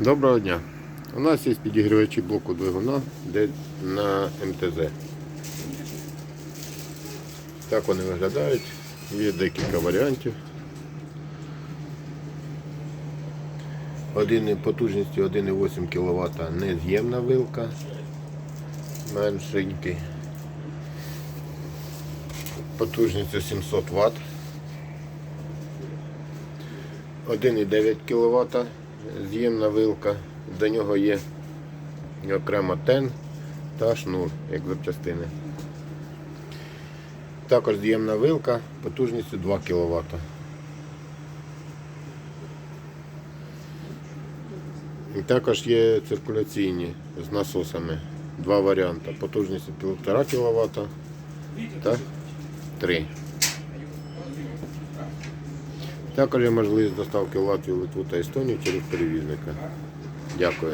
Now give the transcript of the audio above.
Доброго дня. У нас є підігрівачі блоку двигуна де на МТЗ. Так вони виглядають. Є декілька варіантів. Один потужністю 1,8 кВт нез'ємна вилка. Меншенький. Потужністю 700 Вт. 1,9 кВт з'ємна вилка. До нього є окремо тен та шнур, як запчастини. Також з'ємна вилка потужністю 2 кВт. І також є циркуляційні з насосами. Два варіанти. Потужністю 1,5 кВт та 3. Також є можливість доставки в Латвію, Литву та Естонію через перевізника. Дякую.